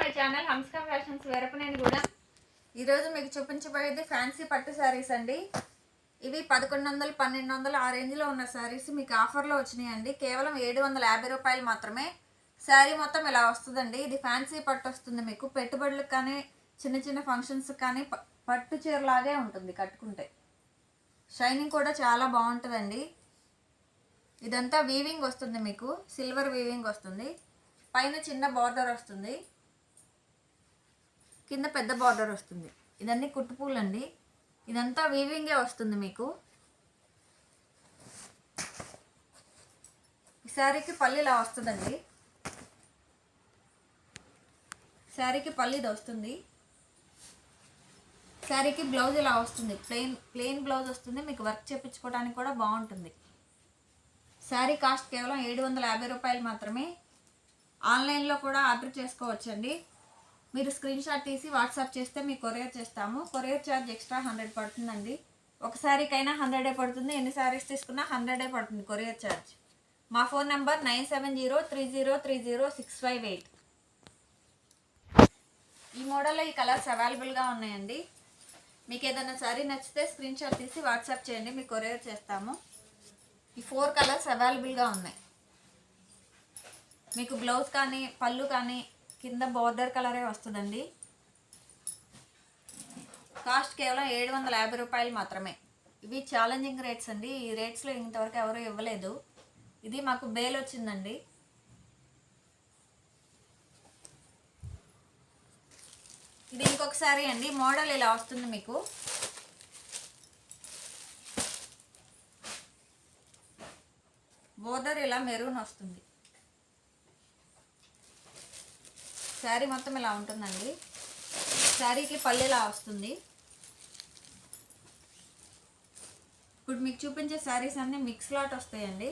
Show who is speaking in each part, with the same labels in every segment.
Speaker 1: My channel హంస్కా fashions నేను కూడా ఈరోజు మీకు చూపించబోయేది ఫ్యాన్సీ పట్టు శారీస్ అండి. ఇవి పదకొండు వందలు పన్నెండు వందలు ఆ రేంజ్లో ఉన్న శారీస్ మీకు ఆఫర్లో వచ్చినాయండి. కేవలం ఏడు వందల యాభై రూపాయలు మాత్రమే. శారీ మొత్తం ఇలా వస్తుందండి. ఇది ఫ్యాన్సీ పట్టు వస్తుంది మీకు. పెట్టుబడులకు కానీ చిన్న చిన్న ఫంక్షన్స్ కానీ ప- పట్టు చీరలాగే ఉంటుంది కట్టుకుంటే. షైనింగ్ కూడా చాలా బాగుంటుందండి. ఇదంతా వీవింగ్ వస్తుంది మీకు. సిల్వర్ వీవింగ్ వస్తుంది. పైన చిన్న బార్డర్ వస్తుంది. కింద పెద్ద బార్డర్ వస్తుంది. ఇదన్నీ కుట్టుపూలు అండి ఇదంతా వీవింగే వస్తుంది మీకు. ఈ శారీకి పల్లి ఇలా వస్తుందండి. శారీకి పల్లి ఇది వస్తుంది. శారీకి బ్లౌజ్ ఇలా వస్తుంది. ప్లెయిన్ ప్లెయిన్ బ్లౌజ్ వస్తుంది. మీకు వర్క్ చేపించుకోవడానికి కూడా బాగుంటుంది. శారీ కాస్ట్ కేవలం ఏడు వందల యాభై రూపాయలు మాత్రమే. ఆన్లైన్లో కూడా ఆర్డర్ చేసుకోవచ్చండి. మీరు స్క్రీన్ షాట్ తీసి వాట్సాప్ చేస్తే మీకు కొరియర్ చేస్తాము. కొరియర్ ఛార్జ్ ఎక్స్ట్రా హండ్రెడ్ పడుతుందండి. ఒక శారీకైనా హండ్రెడే పడుతుంది. ఎన్ని శారీస్ తీసుకున్నా హండ్రెడే పడుతుంది కొరియర్ ఛార్జ్ మా phone number nine seven zero three zero three zero six five eight. ఈ మోడల్లో ఈ కలర్స్ అవైలబుల్గా ఉన్నాయండి. మీకు ఏదైనా సారీ నచ్చితే స్క్రీన్ షాట్ తీసి వాట్సాప్ చేయండి. మీకు కొరియర్ చేస్తాము. ఈ ఫోర్ కలర్స్ అవైలబుల్గా ఉన్నాయి. మీకు బ్లౌజ్ కానీ పళ్ళు కానీ కింద బార్డర్ కలరే వస్తుందండి. కాస్ట్ కేవలం ఏడు వందల యాభై రూపాయలు మాత్రమే. ఇవి ఛాలెంజింగ్ రేట్స్ అండి. ఈ రేట్స్లో ఇంతవరకు ఎవరు ఇవ్వలేదు. ఇది మాకు బేల్ వచ్చిందండి. ఇది ఇంకొకసారి అండి. మోడల్ ఇలా వస్తుంది మీకు. బోర్డర్ ఇలా మెరూన్ వస్తుంది. శారీ మొత్తం ఇలా ఉంటుందండి. శారీకి పళ్ళు ఇలా వస్తుంది. ఇప్పుడు మీకు చూపించే శారీస్ అన్నీ మిక్స్ లాట్ వస్తాయండి.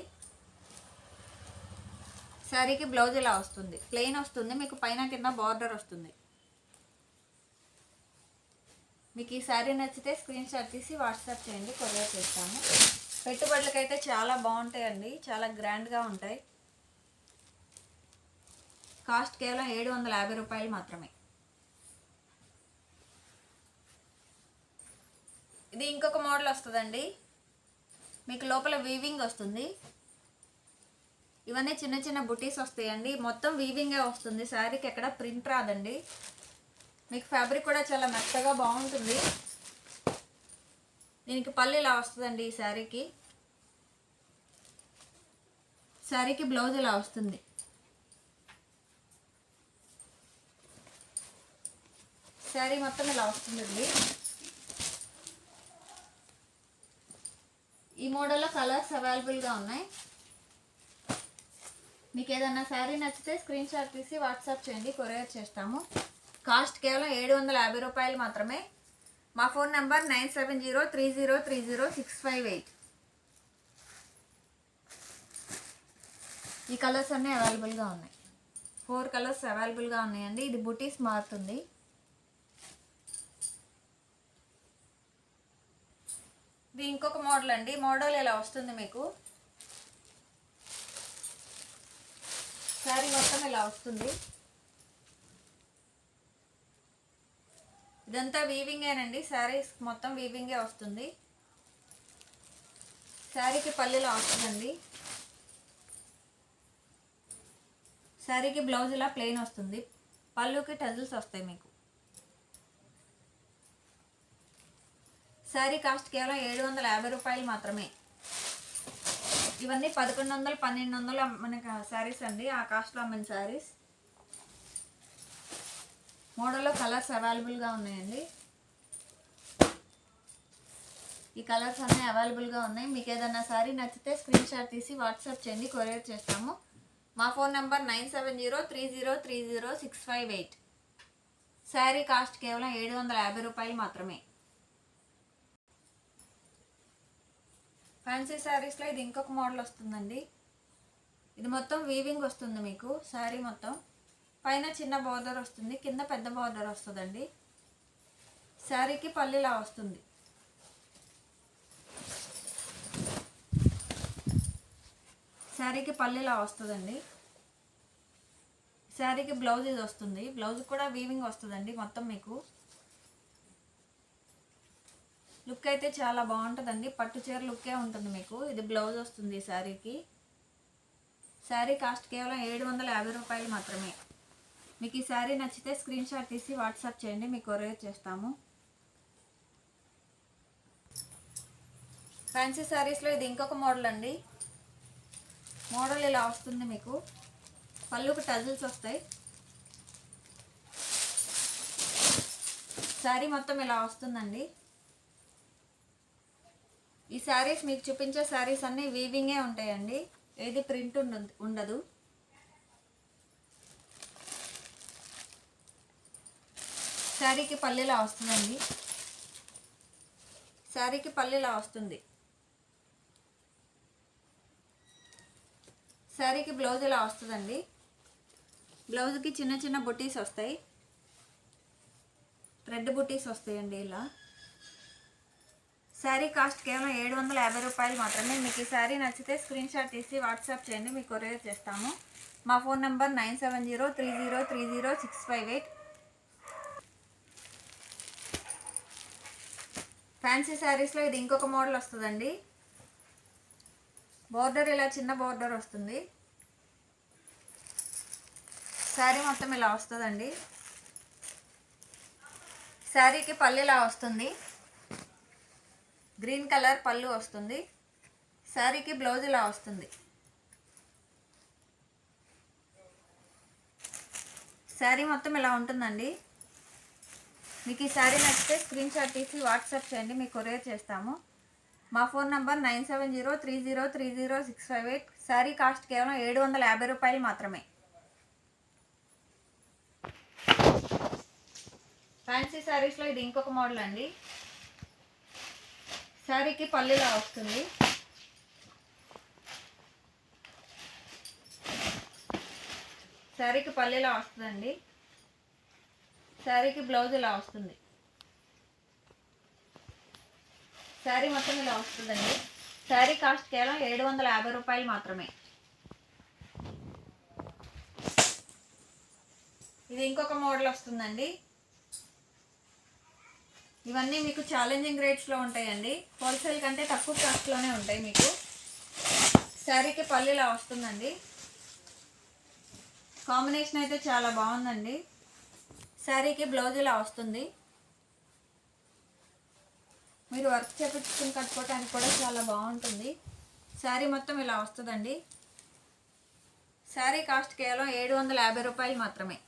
Speaker 1: శారీకి బ్లౌజ్ ఇలా వస్తుంది. ప్లెయిన్ వస్తుంది. మీకు పైన కింద బార్డర్ వస్తుంది. మీకు ఈ శారీ నచ్చితే స్క్రీన్ షాట్ తీసి వాట్సాప్ చేయండి. కొరియర్ చేస్తాము. పెట్టుబడులకైతే చాలా బాగుంటాయండి. చాలా గ్రాండ్గా ఉంటాయి. కాస్ట్ కేవలం ఏడు వందల యాభై రూపాయలు మాత్రమే. ఇది ఇంకొక మోడల్ వస్తుందండి. మీకు లోపల వీవింగ్ వస్తుంది. ఇవన్నీ చిన్న చిన్న బుటీస్ వస్తాయండి. మొత్తం వీవింగే వస్తుంది. శారీకి ఎక్కడ ప్రింట్ రాదండి. మీకు ఫ్యాబ్రిక్ కూడా చాలా మెత్తగా బాగుంటుంది. దీనికి పళ్ళు ఇలా వస్తుందండి ఈ శారీకి. శారీకి బ్లౌజ్ ఇలా వస్తుంది. శారీ మొత్తం ఇలా వస్తుందండి. ఈ మోడల్లో కలర్స్ అవైలబుల్గా ఉన్నాయి. మీకు ఏదన్నా శారీ నచ్చితే స్క్రీన్ షాట్ తీసి వాట్సాప్ చేయండి కొరియర్ చేస్తాము. కాస్ట్ కేవలం ఏడు వందల యాభై రూపాయలు మాత్రమే. మా phone number nine seven zero three zero three zero six five eight. ఈ కలర్స్ అన్నీ అవైలబుల్గా ఉన్నాయి. ఫోర్ కలర్స్ అవైలబుల్గా ఉన్నాయండి. ఇది బుటీస్ మారుతుంది. ఇది ఇంకొక మోడల్ అండి. మోడల్ ఇలా వస్తుంది మీకు? శారీ మొత్తం ఇలా వస్తుంది? ఇదంతా వీవింగేనండి శారీస్ మొత్తం వీవింగే వస్తుంది. శారీకి పల్లెలా వస్తుందండి? శారీకి బ్లౌజ్ ఇలా ప్లెయిన్ వస్తుంది. పళ్ళుకి టజిల్స్ వస్తాయి మీకు. శారీ కాస్ట్ కేవలం ఏడు వందల యాభై రూపాయలు మాత్రమే. ఇవన్నీ పదకొండు వందలు పన్నెండు వందలు మనకి శారీస్ అండి. ఆ కాస్ట్లో అమ్మిన శారీస్. మోడల్లో కలర్స్ అవైలబుల్గా ఉన్నాయండి. ఈ కలర్స్ అన్నీ అవైలబుల్గా ఉన్నాయి. మీకు ఏదైనా శారీ నచ్చితే స్క్రీన్ షాట్ తీసి వాట్సాప్ చేయండి కొరియర్ చేస్తాము. మా phone number nine seven zero three zero three zero six five eight. Sari cost కేవలం ఏడు వందల యాభై రూపాయలు మాత్రమే. ఫ్యాన్సీ శారీస్లో ఇది ఇంకొక మోడల్ వస్తుందండి. ఇది మొత్తం వీవింగ్ వస్తుంది మీకు శారీ మొత్తం. పైన చిన్న బార్డర్ వస్తుంది కింద పెద్ద బార్డర్ వస్తుందండి. శారీకి పల్లిలా వస్తుంది. శారీకి పల్లిలా వస్తుందండి. శారీకి బ్లౌజ్ ఇది వస్తుంది. బ్లౌజ్ కూడా వీవింగ్ వస్తుందండి మొత్తం మీకు. లుక్ అయితే చాలా బాగుంటుందండి. పట్టు చీర లుక్కే ఉంటుంది మీకు. ఇది బ్లౌజ్ వస్తుంది ఈ శారీకి. శారీ కాస్ట్ కేవలం ఏడు వందల యాభై రూపాయలు మాత్రమే. మీకు ఈ శారీ నచ్చితే స్క్రీన్ షాట్ తీసి వాట్సాప్ చేయండి. మీకు కొరియర్ చేస్తాము. ఫ్యాన్సీ శారీస్లో ఇది ఇంకొక మోడల్ అండి. మోడల్ ఇలా వస్తుంది మీకు. పళ్ళుకు టజిల్స్ వస్తాయి. శారీ మొత్తం ఇలా వస్తుందండి. ఈ శారీస్ మీకు చూపించే శారీస్ అన్నీ వీవింగే ఉంటాయండి. ఏది ప్రింట్ ఉండదు ఉండదు. శారీకి పల్లెలా వస్తుందండి? శారీకి పల్లెలా వస్తుంది? శారీకి బ్లౌజ్ ఇలా వస్తుందండి? బ్లౌజ్కి చిన్న చిన్న బుటీస్ వస్తాయి. రెడ్ బుటీస్ వస్తాయండి ఇలా. శారీ కాస్ట్ కేవలం ఏడు వందల యాభై రూపాయలు మాత్రమే. మీకు ఈ శారీ నచ్చితే స్క్రీన్ షాట్ తీసి వాట్సాప్ చేయండి మీకు కొరియర్ చేస్తాము. మా phone number nine seven zero three zero three zero six five eight. Fancy శారీస్లో ఇది ఇంకొక మోడల్ వస్తుందండి. బోర్డర్ ఇలా చిన్న బోర్డర్ వస్తుంది. శారీ మొత్తం ఇలా వస్తుందండి. శారీకి పల్లెలా వస్తుంది. గ్రీన్ కలర్ పళ్ళు వస్తుంది. శారీకి బ్లౌజ్ ఇలా వస్తుంది. శారీ మొత్తం ఇలా ఉంటుందండి. మీకు ఈ శారీ నచ్చితే స్క్రీన్ షాట్ తీసి వాట్సాప్ చేయండి మీకు కొరియర్ చేస్తాము. మా phone number nine seven zero three zero three zero six five eight. Sari cost కేవలం ఏడు వందల యాభై రూపాయలు మాత్రమే. ఫ్యాన్సీ శారీస్లో ఇది ఇంకొక మోడల్ అండి. శారీకి పల్లెలా వస్తుంది. శారీకి పల్లెలా వస్తుందండి. శారీకి బ్లౌజ్ ఇలా వస్తుంది. శారీ మొత్తం ఇలా వస్తుందండి. శారీ కాస్ట్ కేవలం ఏడు వందల యాభై రూపాయలు మాత్రమే. ఇది ఇంకొక మోడల్ వస్తుందండి. ఇవన్నీ మీకు ఛాలెంజింగ్ రేట్స్లో ఉంటాయండి. హోల్సేల్ కంటే తక్కువ కాస్ట్లోనే ఉంటాయి మీకు. శారీకి పళ్ళు ఇలా వస్తుందండి. కాంబినేషన్ అయితే చాలా బాగుందండి. శారీకి బ్లౌజ్ ఇలా వస్తుంది. మీరు వర్క్ చేపించుకుని కట్టుకోవడానికి కూడా చాలా బాగుంటుంది. శారీ మొత్తం ఇలా వస్తుందండి. శారీ కాస్ట్ కేవలం ఏడు వందల యాభై రూపాయలు మాత్రమే.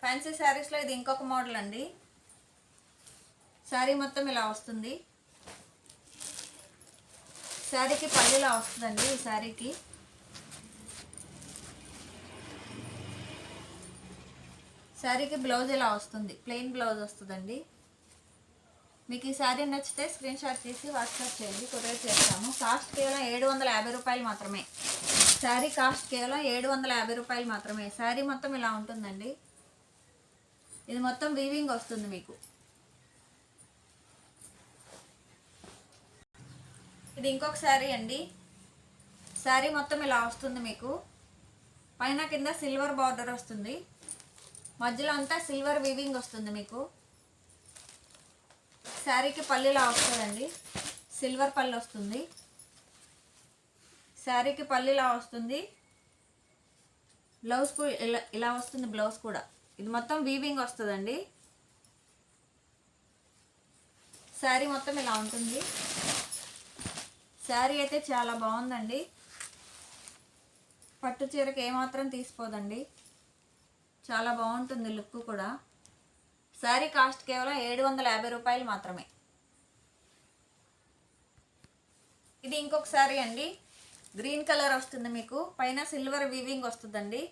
Speaker 1: ఫ్యాన్సీ శారీస్లో ఇది ఇంకొక మోడల్ అండి. శారీ మొత్తం ఇలా వస్తుంది. శారీకి పళ్ళులా వస్తుందండి ఈ శారీకి శారీకి బ్లౌజ్ ఇలా వస్తుంది. ప్లెయిన్ బ్లౌజ్ వస్తుందండి. మీకు ఈ శారీ నచ్చితే స్క్రీన్ షాట్ తీసి వాట్సాప్ చేయండి కొరియర్ చేస్తాము. కాస్ట్ కేవలం ఏడు వందల యాభై రూపాయలు మాత్రమే. శారీ కాస్ట్ కేవలం ఏడు వందల యాభై రూపాయలు మాత్రమే. శారీ మొత్తం ఇలా ఉంటుందండి. ఇది మొత్తం వీవింగ్ వస్తుంది మీకు. ఇది ఇంకొక శారీ అండి. శారీ మొత్తం ఇలా వస్తుంది మీకు. పైన కింద సిల్వర్ బార్డర్ వస్తుంది. మధ్యలో అంతా సిల్వర్ వీవింగ్ వస్తుంది మీకు. శారీకి పల్లిలా వస్తుందండి. సిల్వర్ పళ్ళు వస్తుంది. శారీకి పల్లిలా వస్తుంది. బ్లౌజ్ ఇలా ఇలా వస్తుంది బ్లౌజ్ కూడా. ఇది మొత్తం వీవింగ్ వస్తుందండి. శారీ మొత్తం ఇలా ఉంటుంది. శారీ అయితే చాలా బాగుందండి. పట్టు చీరకి ఏమాత్రం తీసిపోదండి. చాలా బాగుంటుంది లుక్ కూడా. శారీ కాస్ట్ కేవలం ఏడు వందల యాభై రూపాయలు మాత్రమే. ఇది ఇంకొక శారీ అండి. గ్రీన్ కలర్ వస్తుంది మీకు. పైన సిల్వర్ వీవింగ్ వస్తుందండి.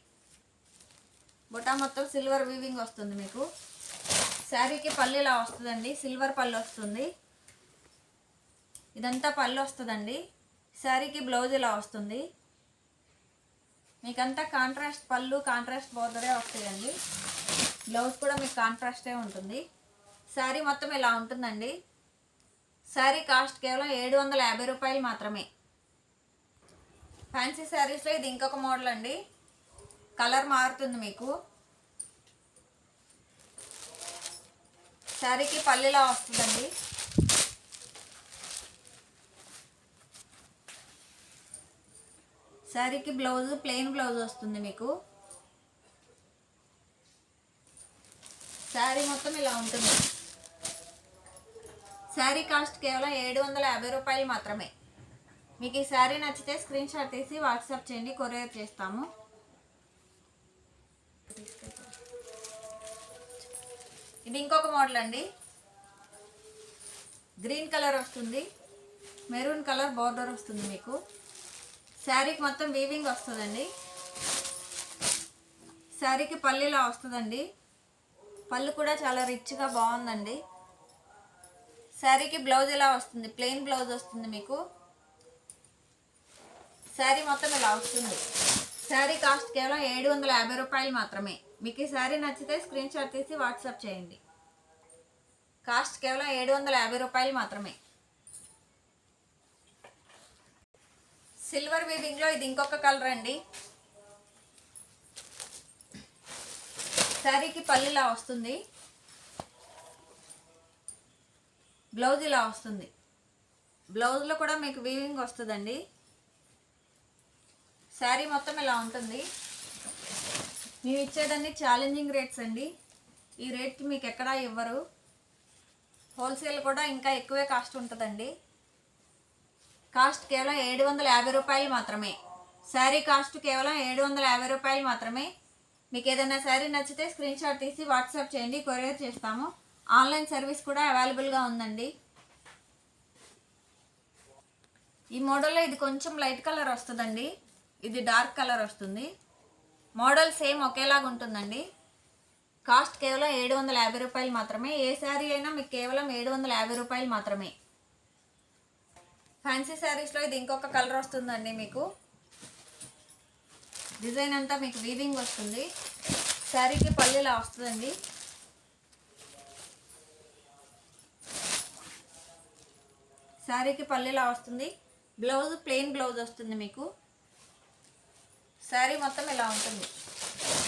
Speaker 1: బుటా మొత్తం సిల్వర్ వీవింగ్ వస్తుంది మీకు. శారీకి పళ్ళు ఇలా వస్తుందండి సిల్వర్ పళ్ళు వస్తుంది. ఇదంతా పళ్ళు వస్తుందండి. శారీకి బ్లౌజ్ ఇలా వస్తుంది. మీకంతా కాంట్రాస్ట్ పళ్ళు కాంట్రాస్ట్ బోర్డరే వస్తాయండి. బ్లౌజ్ కూడా మీకు కాంట్రాస్టే ఉంటుంది. శారీ మొత్తం ఇలా ఉంటుందండి. శారీ కాస్ట్ కేవలం ఏడు వందల యాభై రూపాయలు మాత్రమే. ఫ్యాన్సీ శారీస్లో ఇది ఇంకొక మోడల్ అండి. కలర్ మారుతుంది మీకు. శారీకి పల్లెలా వస్తుందండి. శారీకి బ్లౌజ్ ప్లెయిన్ బ్లౌజ్ వస్తుంది మీకు. శారీ మొత్తం ఇలా ఉంటుంది. శారీ కాస్ట్ కేవలం ఏడు వందల యాభై రూపాయలు మాత్రమే. మీకు ఈ శారీ నచ్చితే స్క్రీన్ షాట్ తీసి వాట్సాప్ చేయండి కొరియర్ చేస్తాము. ఇది ఇంకొక మోడల్ అండి. గ్రీన్ కలర్ వస్తుంది. మెరూన్ కలర్ బార్డర్ వస్తుంది మీకు. శారీకి మొత్తం వీవింగ్ వస్తుందండి. శారీకి పల్లిలా వస్తుందండి. పళ్ళు కూడా చాలా రిచ్గా బాగుందండి. శారీకి బ్లౌజ్ ఇలా వస్తుంది? ప్లెయిన్ బ్లౌజ్ వస్తుంది మీకు. శారీ మొత్తం ఇలా వస్తుంది. శారీ కాస్ట్ కేవలం ఏడు వందల యాభై రూపాయలు మాత్రమే. మీకు ఈ శారీ నచ్చితే స్క్రీన్ షాట్ తీసి వాట్సాప్ చేయండి. కాస్ట్ కేవలం ఏడు వందల యాభై రూపాయలు మాత్రమే. సిల్వర్ వీవింగ్లో ఇది ఇంకొక కలర్ అండి. శారీకి పల్లిలా వస్తుంది. బ్లౌజ్ ఇలా వస్తుంది. బ్లౌజ్లో కూడా మీకు వీవింగ్ వస్తుందండి. శారీ మొత్తం ఇలా ఉంటుంది. మేము ఇచ్చేదాన్ని ఛాలెంజింగ్ రేట్స్ అండి. ఈ రేట్కి మీకు ఎక్కడా ఇవ్వరు. హోల్సేల్ కూడా ఇంకా ఎక్కువే కాస్ట్ ఉంటుందండి. కాస్ట్ కేవలం ఏడు వందల యాభై రూపాయలు మాత్రమే. శారీ కాస్ట్ కేవలం ఏడు వందల యాభై రూపాయలు మాత్రమే. మీకు ఏదైనా శారీ నచ్చితే స్క్రీన్ షాట్ తీసి వాట్సాప్ చేయండి కొరియర్ చేస్తాము. ఆన్లైన్ సర్వీస్ కూడా అవైలబుల్గా ఉందండి. ఈ మోడల్లో ఇది కొంచెం లైట్ కలర్ వస్తుందండి. ఇది డార్క్ కలర్ వస్తుంది. మోడల్ సేమ్ ఒకేలాగా ఉంటుందండి. కాస్ట్ కేవలం ఏడు వందల యాభై రూపాయలు మాత్రమే. ఏ శారీ అయినా మీకు కేవలం ఏడు వందల యాభై రూపాయలు మాత్రమే. ఫ్యాన్సీ శారీస్లో ఇది ఇంకొక కలర్ వస్తుందండి మీకు. డిజైన్ అంతా మీకు వీవింగ్ వస్తుంది. శారీకి పల్లెలా వస్తుందండి. శారీకి పల్లెలా వస్తుంది. బ్లౌజ్ ప్లెయిన్ బ్లౌజ్ వస్తుంది మీకు. శారీ మొత్తం ఇలా ఉంటుంది.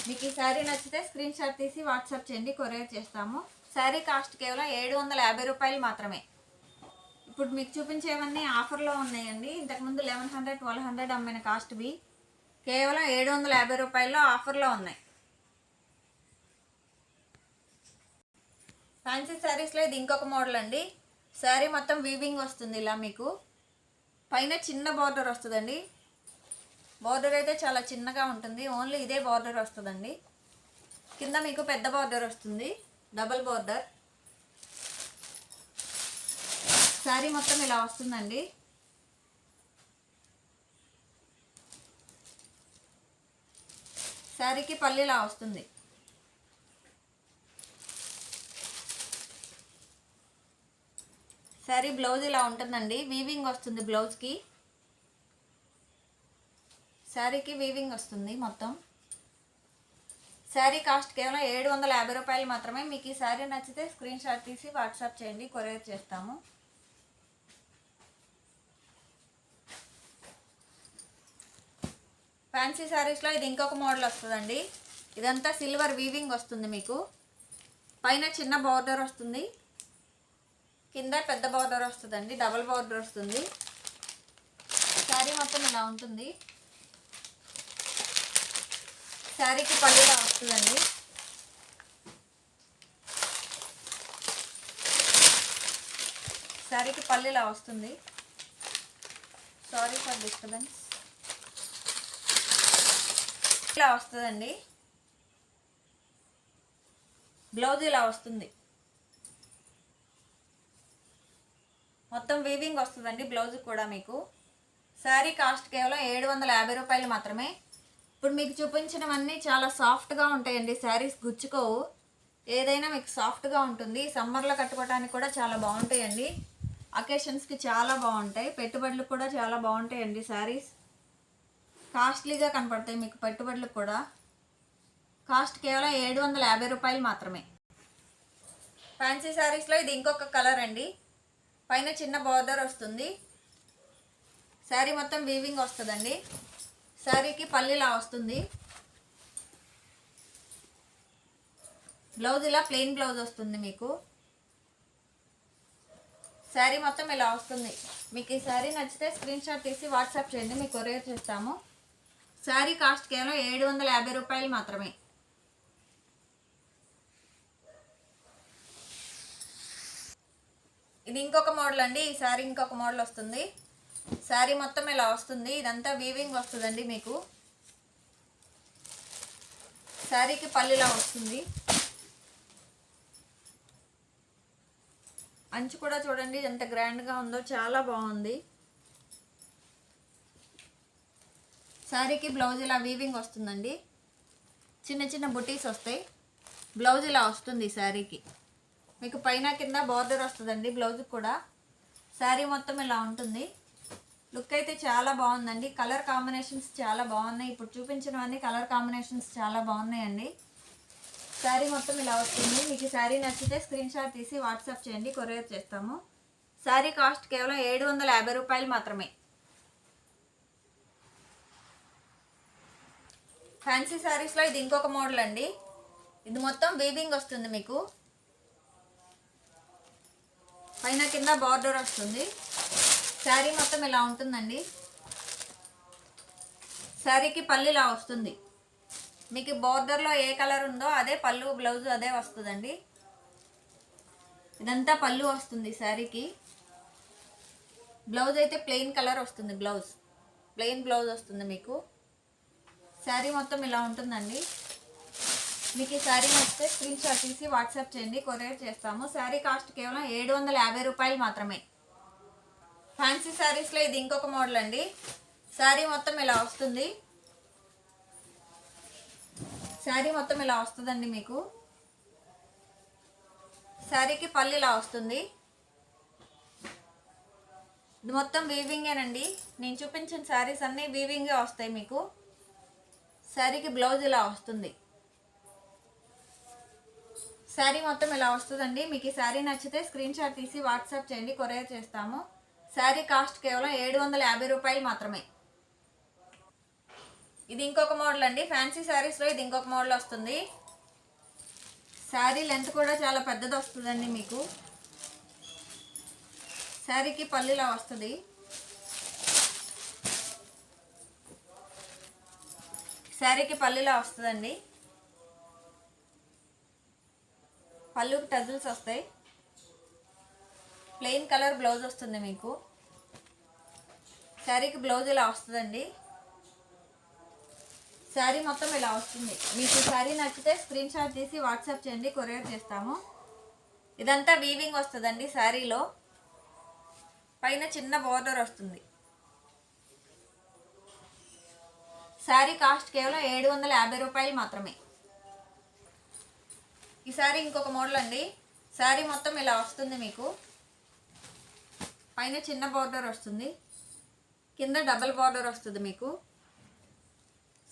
Speaker 1: మీకు ఈ శారీ నచ్చితే స్క్రీన్ షాట్ తీసి వాట్సాప్ చేయండి కొరియర్ చేస్తాము. శారీ కాస్ట్ కేవలం ఏడు వందల యాభై రూపాయలు మాత్రమే. ఇప్పుడు మీకు చూపించేవన్నీ ఆఫర్లో ఉన్నాయండి. ఇంతకుముందు లెవెన్ హండ్రెడ్ ట్వెల్వ్ హండ్రెడ్ అమ్మిన కాస్ట్వి కేవలం ఏడు వందల యాభై రూపాయల్లో ఆఫర్లో ఉన్నాయి. ఫ్యాన్సీ శారీస్లో ఇది ఇంకొక మోడల్ అండి. శారీ మొత్తం వీవింగ్ వస్తుంది ఇలా మీకు. పైన చిన్న బార్డర్ వస్తుందండి. బార్డర్ అయితే చాలా చిన్నగా ఉంటుంది. ఓన్లీ ఇదే బార్డర్ వస్తుందండి. కింద మీకు పెద్ద బార్డర్ వస్తుంది. Double border. శారీ మొత్తం ఇలా వస్తుందండి. శారీకి పల్లిలా వస్తుంది. శారీ బ్లౌజ్ ఇలా ఉంటుందండి. వీవింగ్ వస్తుంది బ్లౌజ్కి. శారీకి వీవింగ్ వస్తుంది మొత్తం. శారీ కాస్ట్ కేవలం ఏడు వందల యాభై రూపాయలు మాత్రమే. మీకు ఈ శారీ నచ్చితే స్క్రీన్ షాట్ తీసి వాట్సాప్ చేయండి కొరియర్ చేస్తాము. ఫ్యాన్సీ శారీస్లో ఇది ఇంకొక మోడల్ వస్తుందండి. ఇదంతా సిల్వర్ వీవింగ్ వస్తుంది మీకు. పైన చిన్న బార్డర్ వస్తుంది. కింద పెద్ద బార్డర్ వస్తుందండి. డబల్ బార్డర్ వస్తుంది. శారీ మొత్తం ఇలా ఉంటుంది. శారీకి పళ్ళులా వస్తుందండి. శారీకి పల్లెలా వస్తుంది? సారీ ఫర్ డిస్టర్బెన్స్ ఇలా వస్తుందండి? బ్లౌజ్ ఇలా వస్తుంది? మొత్తం వీవింగ్ వస్తుందండి బ్లౌజ్ కూడా మీకు. శారీ కాస్ట్ కేవలం ఏడు వందల యాభై రూపాయలు మాత్రమే. ఇప్పుడు మీకు చూపించినవన్నీ చాలా సాఫ్ట్గా ఉంటాయండి. శారీస్ గుచ్చుకోవు. ఏదైనా మీకు సాఫ్ట్గా ఉంటుంది. సమ్మర్లో కట్టుకోవడానికి కూడా చాలా బాగుంటాయండి. అకేషన్స్కి చాలా బాగుంటాయి. పెట్టుబడులు కూడా చాలా బాగుంటాయండి శారీస్. కాస్ట్లీగా కనపడతాయి మీకు పెట్టుబడులకు కూడా. కాస్ట్ కేవలం ఏడు వందల యాభై రూపాయలు మాత్రమే. ఫ్యాన్సీ శారీస్లో ఇది ఇంకొక కలర్ అండి. పైన చిన్న బార్డర్ వస్తుంది. శారీ మొత్తం వీవింగ్ వస్తుందండి. శారీకి పల్లిలా వస్తుంది. బ్లౌజ్ ఇలా ప్లెయిన్ బ్లౌజ్ వస్తుంది మీకు. శారీ మొత్తం ఇలా వస్తుంది. మీకు ఈ శారీ నచ్చితే స్క్రీన్ షాట్ తీసి వాట్సాప్ చేయండి మీకు కొరియర్ చేస్తాము. శారీ కాస్ట్ కేవలం ఏడు వందల యాభై రూపాయలు మాత్రమే. ఇది ఇంకొక మోడల్ అండి. ఈ శారీ ఇంకొక మోడల్ వస్తుంది. శారీ మొత్తం ఇలా వస్తుంది. ఇదంతా వీవింగ్ వస్తుందండి మీకు. శారీకి పల్లిలా వస్తుంది. అంచు కూడా చూడండి ఎంత గ్రాండ్గా ఉందో చాలా బాగుంది. శారీకి బ్లౌజ్ ఇలా వీవింగ్ వస్తుందండి. చిన్న చిన్న బుటీస్ వస్తాయి. బ్లౌజ్ ఇలా వస్తుంది శారీకి. మీకు పైన కింద బార్డర్ వస్తుందండి బ్లౌజ్ కూడా. శారీ మొత్తం ఇలా ఉంటుంది. లుక్ అయితే చాలా బాగుందండి. కలర్ కాంబినేషన్స్ చాలా బాగున్నాయి. ఇప్పుడు చూపించినవన్నీ కలర్ కాంబినేషన్స్ చాలా బాగున్నాయండి. శారీ మొత్తం ఇలా వస్తుంది. మీకు శారీ నచ్చితే స్క్రీన్ షాట్ తీసి వాట్సాప్ చేయండి. కొరియర్ చేస్తాము. శారీ కాస్ట్ కేవలం ఏడు వందల యాభై రూపాయలు మాత్రమే. ఫ్యాన్సీ శారీస్లో ఇది ఇంకొక మోడల్ అండి. ఇది మొత్తం వీవింగ్ వస్తుంది మీకు. పైన కింద బార్డర్ వస్తుంది. శారీ మొత్తం ఇలా ఉంటుందండి. శారీకి పళ్ళు ఇలా వస్తుంది. మీకు బోర్డర్లో ఏ కలర్ ఉందో అదే పళ్ళు బ్లౌజ్ అదే వస్తుందండి. ఇదంతా పళ్ళు వస్తుంది శారీకి. బ్లౌజ్ అయితే ప్లెయిన్ కలర్ వస్తుంది బ్లౌజ్. ప్లెయిన్ బ్లౌజ్ వస్తుంది మీకు. శారీ మొత్తం ఇలా ఉంటుందండి. మీకు ఈ శారీ నచ్చితే స్క్రీన్ షాట్ తీసి వాట్సాప్ చేయండి కొరియర్ చేస్తాము. శారీ కాస్ట్ కేవలం ఏడు వందల యాభై రూపాయలు మాత్రమే. ఫ్యాన్సీ శారీస్లో ఇది ఇంకొక మోడల్ అండి. శారీ మొత్తం ఇలా వస్తుంది. శారీ మొత్తం ఇలా వస్తుందండి మీకు. శారీకి పళ్ళు ఇలా వస్తుంది. ఇది మొత్తం వీవింగేనండి నేను చూపించిన శారీస్ అన్నీ వీవింగే వస్తాయి మీకు. శారీకి బ్లౌజ్ ఇలా వస్తుంది. శారీ మొత్తం ఇలా వస్తుందండి. మీకు ఈ శారీ నచ్చితే స్క్రీన్ షాట్ తీసి వాట్సాప్ చేయండి. కొరియర్ చేస్తాము. శారీ కాస్ట్ కేవలం ఏడు వందల యాభై రూపాయలు మాత్రమే. ఇది ఇంకొక మోడల్ అండి. ఫ్యాన్సీ శారీస్లో ఇది ఇంకొక మోడల్ వస్తుంది. శారీ లెంత్ కూడా చాలా పెద్దది వస్తుందండి మీకు. శారీకి పల్లిలా వస్తుంది. శారీకి పల్లిలా వస్తుందండి. పళ్ళుకి టజిల్స్ వస్తాయి. ప్లెయిన్ కలర్ బ్లౌజ్ వస్తుంది మీకు. శారీకి బ్లౌజ్ ఇలా వస్తుందండి. శారీ మొత్తం ఇలా వస్తుంది. మీకు శారీ నచ్చితే స్క్రీన్ షాట్ తీసి వాట్సాప్ చేయండి కొరియర్ చేస్తాము. ఇదంతా వీవింగ్ వస్తుందండి శారీలో. పైన చిన్న బోర్డర్ వస్తుంది. శారీ కాస్ట్ కేవలం ఏడు వందల యాభై రూపాయలు మాత్రమే. ఈ శారీ ఇంకొక మోడల్ అండి. శారీ మొత్తం ఇలా వస్తుంది మీకు. పైన చిన్న బార్డర్ వస్తుంది. కింద డబల్ బార్డర్ వస్తుంది మీకు.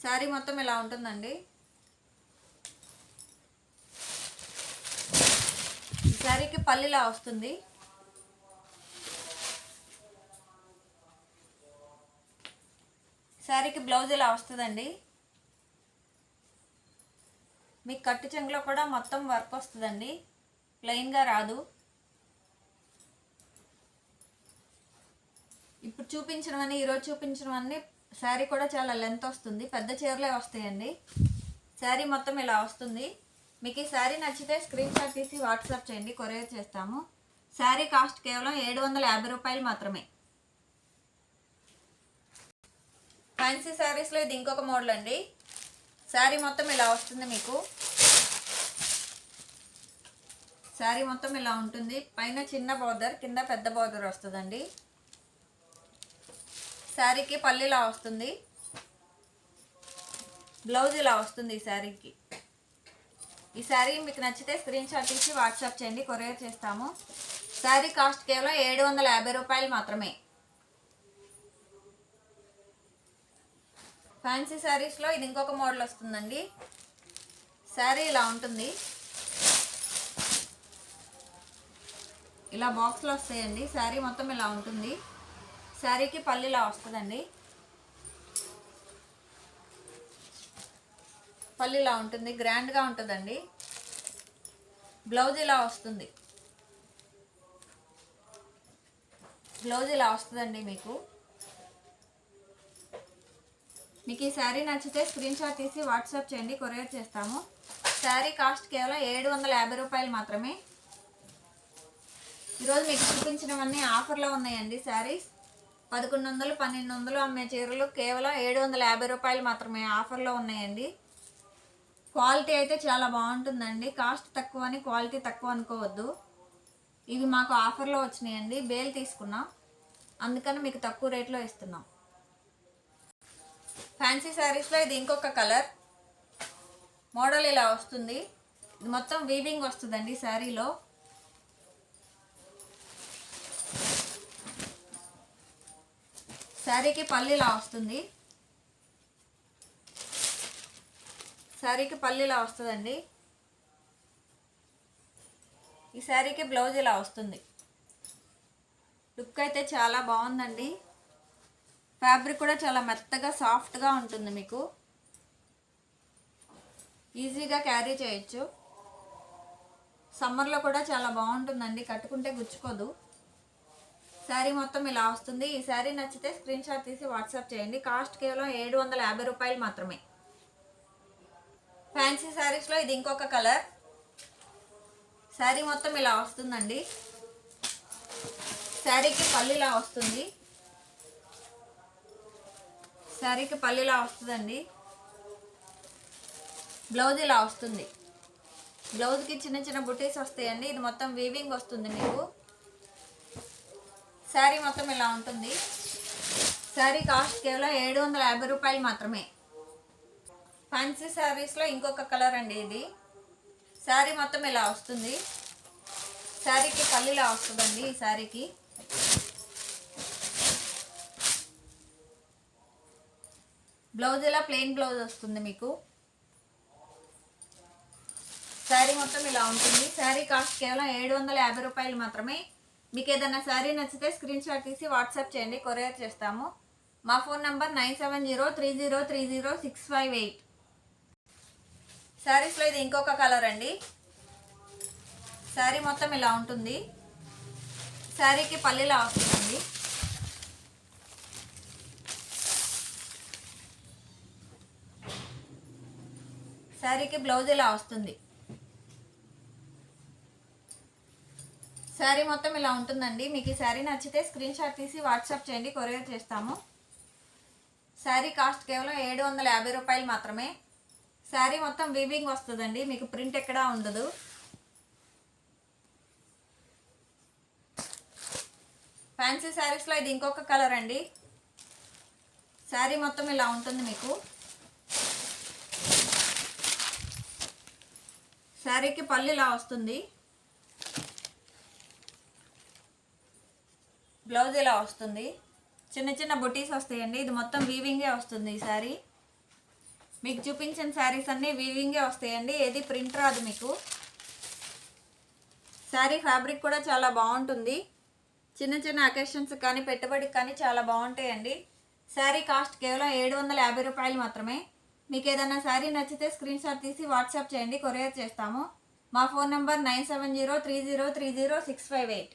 Speaker 1: శారీ మొత్తం ఇలా ఉంటుందండి. శారీకి పల్లిలా వస్తుంది. శారీకి బ్లౌజ్ ఇలా వస్తుందండి. మీకు కట్టు చెంగులో కూడా మొత్తం వర్క్ వస్తుందండి. ప్లెయిన్గా రాదు. చూపించినవన్నీ ఈరోజు చూపించినవన్నీ శారీ కూడా చాలా లెంత్ వస్తుంది. పెద్ద చీరలే వస్తాయండి. శారీ మొత్తం ఇలా వస్తుంది. మీకు ఈ శారీ నచ్చితే స్క్రీన్ షాట్ తీసి వాట్సాప్ చేయండి. కొరియర్ చేస్తాము. శారీ కాస్ట్ కేవలం ఏడు వందల యాభై రూపాయలు మాత్రమే. ఫ్యాన్సీ శారీస్లో ఇది ఇంకొక మోడల్ అండి. శారీ మొత్తం ఇలా వస్తుంది మీకు. శారీ మొత్తం ఇలా ఉంటుంది. పైన చిన్న బార్డర్ కింద పెద్ద బార్డర్ వస్తుందండి. శారీకి పల్లిలా వస్తుంది. బ్లౌజ్ ఇలా వస్తుంది ఈ శారీకి. ఈ శారీ మీకు నచ్చితే స్క్రీన్ షాట్ తీసి వాట్సాప్ చేయండి కొరియర్ చేస్తాము. శారీ కాస్ట్ కేవలం ఏడు వందల యాభై రూపాయలు మాత్రమే. ఫ్యాన్సీ శారీస్లో ఇది ఇంకొక మోడల్ వస్తుందండి. శారీ ఇలా ఉంటుంది. ఇలా బాక్స్లో వస్తాయండి. శారీ మొత్తం ఇలా ఉంటుంది. శారీకి పల్లిలా ఇలా వస్తుందండి. పల్లిలా ఇలా ఉంటుంది గ్రాండ్గా ఉంటుందండి. బ్లౌజ్ ఇలా వస్తుంది. బ్లౌజ్ ఇలా వస్తుందండి మీకు. మీకు ఈ శారీ నచ్చితే స్క్రీన్ షాట్ తీసి వాట్సాప్ చేయండి కొరియర్ చేస్తాము. శారీ కాస్ట్ కేవలం ఏడు వందల యాభై రూపాయలు మాత్రమే. ఈరోజు మీకు చూపించినవన్నీ ఆఫర్లో ఉన్నాయండి శారీస్. పదకొండు వందలు పన్నెండు వందలు అమ్మే చీరలు కేవలం ఏడు వందల యాభై రూపాయలు మాత్రమే ఆఫర్లో ఉన్నాయండి. క్వాలిటీ అయితే చాలా బాగుంటుందండి. కాస్ట్ తక్కువ అని క్వాలిటీ తక్కువ అనుకోవద్దు. ఇవి మాకు ఆఫర్లో వచ్చినాయండి. బేల్ తీసుకున్నాం. అందుకని మీకు తక్కువ రేట్లో ఇస్తున్నాం. ఫ్యాన్సీ శారీస్లో ఇది ఇంకొక కలర్. మోడల్ ఇలా వస్తుంది. ఇది మొత్తం వీవింగ్ వస్తుందండి శారీలో. శారీకి పళ్ళు ఇలా వస్తుంది. శారీకి పళ్ళు ఇలా వస్తుందండి. ఈ శారీకి బ్లౌజ్ ఇలా వస్తుంది. లుక్ అయితే చాలా బాగుందండి. ఫ్యాబ్రిక్ కూడా చాలా మెత్తగా సాఫ్ట్గా ఉంటుంది మీకు. ఈజీగా క్యారీ చేయొచ్చు. సమ్మర్లో కూడా చాలా బాగుంటుందండి. కట్టుకుంటే గుచ్చుకోదు. శారీ మొత్తం ఇలా వస్తుంది. ఈ శారీ నచ్చితే స్క్రీన్ షాట్ తీసి వాట్సాప్ చేయండి. కాస్ట్ కేవలం ఏడు వందల యాభై రూపాయలు మాత్రమే. ఫ్యాన్సీ శారీస్లో ఇది ఇంకొక కలర్. శారీ మొత్తం ఇలా వస్తుందండి. శారీకి పళ్ళు ఇలా వస్తుంది. శారీకి పళ్ళు ఇలా వస్తుందండి. బ్లౌజ్ ఇలా వస్తుంది. బ్లౌజ్కి చిన్న చిన్న బుటీస్ వస్తాయండి. ఇది మొత్తం వీవింగ్ వస్తుంది మీకు. శారీ మొత్తం ఇలా ఉంటుంది. శారీ కాస్ట్ కేవలం ఏడు వందల యాభై రూపాయలు మాత్రమే. ఫ్యాన్సీ శారీస్లో ఇంకొక కలర్ అండి ఇది. శారీ మొత్తం ఇలా వస్తుంది. శారీకి పళ్ళు ఇలా వస్తుందండి ఈ శారీకి. బ్లౌజ్ ఇలా ప్లెయిన్ బ్లౌజ్ వస్తుంది మీకు. శారీ మొత్తం ఇలా ఉంటుంది. శారీ కాస్ట్ కేవలం ఏడు వందల యాభై రూపాయలు మాత్రమే. మీకు ఏదైనా శారీ నచ్చితే స్క్రీన్ షాట్ తీసి వాట్సాప్ చేయండి కొరియర్ చేస్తాము. మా phone number nine seven zero three zero three zero six five eight. శారీస్లో ఇది ఇంకొక కలర్ అండి. శారీ మొత్తం ఇలా ఉంటుంది. శారీకి పల్లెలా వస్తుందండి శారీకి బ్లౌజ్ ఇలా వస్తుంది. శారీ మొత్తం ఇలా ఉంటుందండి. మీకు ఈ శారీ నచ్చితే స్క్రీన్ షాట్ తీసి వాట్సాప్ చేయండి కొరియర్ చేస్తాము. శారీ కాస్ట్ కేవలం ఏడు వందల యాభై రూపాయలు మాత్రమే. శారీ మొత్తం వీవింగ్ వస్తుందండి. మీకు ప్రింట్ ఎక్కడా ఉండదు. ఫ్యాన్సీ శారీస్లో ఇది ఇంకొక కలర్ అండి. శారీ మొత్తం ఇలా ఉంటుంది మీకు. శారీకి పళ్ళు ఇలా వస్తుంది. బ్లౌజ్ ఇలా వస్తుంది. చిన్న చిన్న బొటీస్ వస్తాయండి. ఇది మొత్తం వీవింగే వస్తుంది ఈ శారీ మీకు చూపించిన శారీస్ అన్నీ వీవింగే వస్తాయండి. ఏది ప్రింట్ రాదు మీకు. శారీ ఫ్యాబ్రిక్ కూడా చాలా బాగుంటుంది. చిన్న చిన్న అకేషన్స్ కానీ పెట్టుబడికి కానీ చాలా బాగుంటాయండి. శారీ కాస్ట్ కేవలం ఏడు వందల యాభై రూపాయలు మాత్రమే. మీకు ఏదైనా శారీ నచ్చితే స్క్రీన్ షాట్ తీసి వాట్సాప్ చేయండి. కొరియర్ చేస్తాము. మా phone number nine seven zero three zero three zero six five eight.